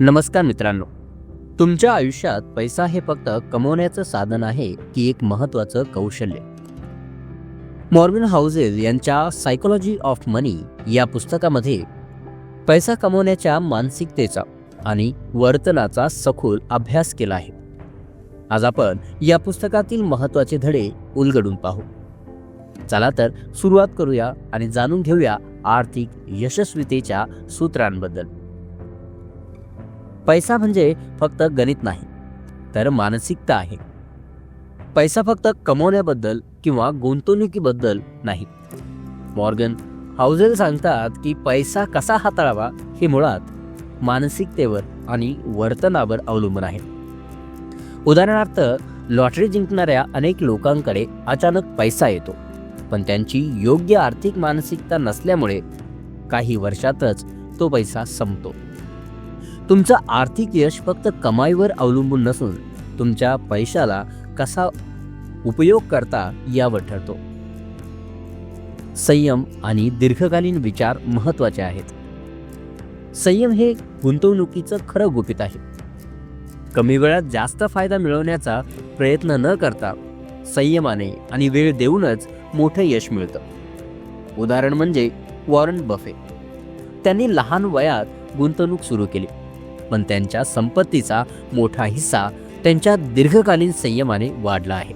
नमस्कार मित्रांनो. तुमच्या आयुष्यात पैसा हे फक्त कमवण्याचं साधन आहे की एक महत्त्वाचं कौशल्य? मॉर्विन हाऊजेल यांच्या सायकोलॉजी ऑफ मनी या पुस्तकामध्ये पैसा कमवण्याच्या मानसिकतेचा आणि वर्तनाचा सखोल अभ्यास केला आहे. आज आपण या पुस्तकातील महत्त्वाचे धडे उलगडून पाहू. चला तर सुरुवात करूया आणि जाणून घेऊया आर्थिक यशस्वीतेच्या सूत्रांबद्दल. पैसा म्हणजे फक्त गणित नाही तर मानसिकता आहे. पैसा फक्त कमवण्याबद्दल किंवा गुंतवणुकीबद्दल नाही. मॉर्गन हाऊजेल सांगतात की पैसा कसा हाताळावा हे मुळात मानसिकतेवर आणि वर्तनावर अवलंबून आहे. उदाहरणार्थ लॉटरी जिंकणाऱ्या अनेक लोकांकडे अचानक पैसा येतो पण त्यांची योग्य आर्थिक मानसिकता नसल्यामुळे काही वर्षातच तो पैसा संपतो. तुमचं आर्थिक यश फक्त कमाईवर अवलंबून नसून तुमच्या पैशाला कसा उपयोग करता यावर ठरतो. संयम आणि दीर्घकालीन विचार महत्त्वाचे आहेत. संयम हे गुंतवणुकीचं खरं गुपित आहे. कमी वेळात जास्त फायदा मिळवण्याचा प्रयत्न न करता संयमाने आणि वेळ देऊनच मोठं यश मिळतं. उदाहरण म्हणजे वॉरन बफे. त्यांनी लहान वयात गुंतवणूक सुरू केली. पण त्यांच्या संपत्तीचा मोठा हिस्सा त्यांच्या दीर्घकालीन संयमाने वाढला आहे.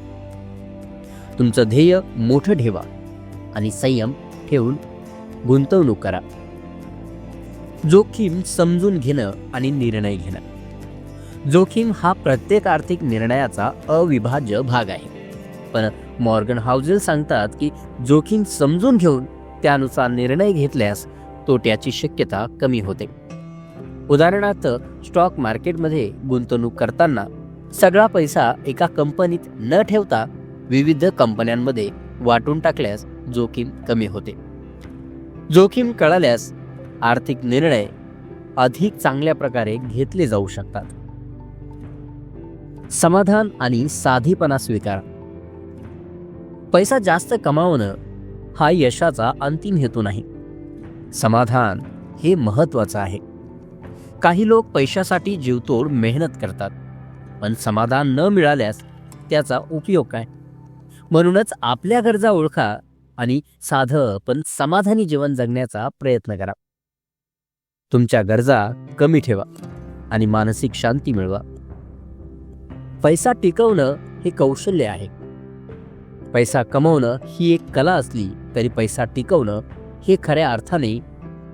तुमचं ध्येय मोठं ठेवा आणि संयम ठेवून गुंतवणूक करा. जोखीम समजून घेणं आणि निर्णय घेणं. जोखीम हा प्रत्येक आर्थिक निर्णयाचा अविभाज्य भाग आहे. पण मॉर्गन हाऊजेल सांगतात की जोखीम समजून घेऊन त्यानुसार निर्णय घेतल्यास तोट्याची शक्यता कमी होते. उदाहरणार्थ स्टॉक मार्केटमध्ये गुंतवणूक करताना सगळा पैसा एका कंपनीत न ठेवता विविध कंपन्यांमध्ये वाटून टाकल्यास जोखीम कमी होते. जोखीम कळाल्यास आर्थिक निर्णय अधिक चांगल्या प्रकारे घेतले जाऊ शकतात. समाधान आणि साधीपणा स्वीकार. पैसा जास्त कमावणं हा यशाचा अंतिम हेतू नाही. समाधान हे महत्वाचं आहे. काही लोक पैशासाठी जीवतोड मेहनत करतात पण समाधान न मिळाल्यास त्याचा उपयोग काय? म्हणूनच आपल्या गरजा ओळखा आणि साधं पण समाधानी जीवन जगण्याचा प्रयत्न करा. तुमच्या गरजा कमी ठेवा आणि मानसिक शांती मिळवा. पैसा टिकवणं हे कौशल्य आहे. पैसा कमवणं ही एक कला असली तरी पैसा टिकवणं हे खऱ्या अर्थाने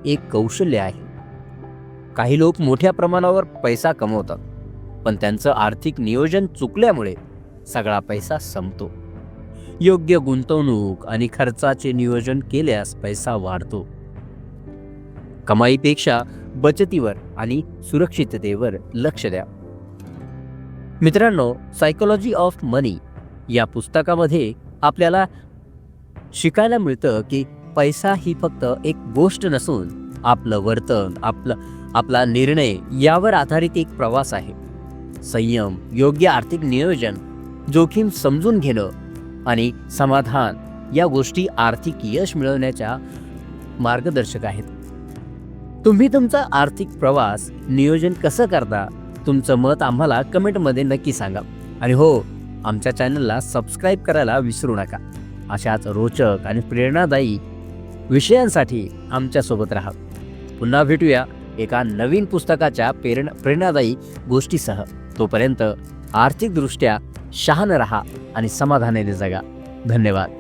एक कौशल्य आहे. काही लोक मोठ्या प्रमाणावर पैसा कमवतात पण त्यांचं आर्थिक नियोजन चुकल्यामुळे सगळा पैसा संपतो. योग्य गुंतवणूक आणि खर्चाचे नियोजन केल्यास पैसा वाढतो. कमाईपेक्षा बचतीवर आणि सुरक्षिततेवर लक्ष द्या. मित्रांनो सायकोलॉजी ऑफ मनी या पुस्तकामध्ये आपल्याला शिकायला मिळतं की पैसा ही फक्त एक गोष्ट नसून आपलं वर्तन आपलं आपला निर्णय यावर आधारित एक प्रवास आहे. संयम योग्य आर्थिक नियोजन जोखीम समजून घेणं आणि समाधान या गोष्टी आर्थिक यश मिळवण्याच्या मार्गदर्शक आहेत. तुम्ही तुमचा आर्थिक प्रवास नियोजन कसं करता तुमचं मत आम्हाला कमेंटमध्ये नक्की सांगा. आणि हो आमच्या चॅनलला सबस्क्राईब करायला विसरू नका. अशाच रोचक आणि प्रेरणादायी विषयांसाठी आमच्यासोबत राहा. पुन्हा भेटूया. एका नवीन पुस्तकाच्या प्रेरण प्रेरणादायी गोष्टीसह. तोपर्यंत आर्थिकदृष्ट्या शहान रहा आणि समाधानाने जगा. धन्यवाद.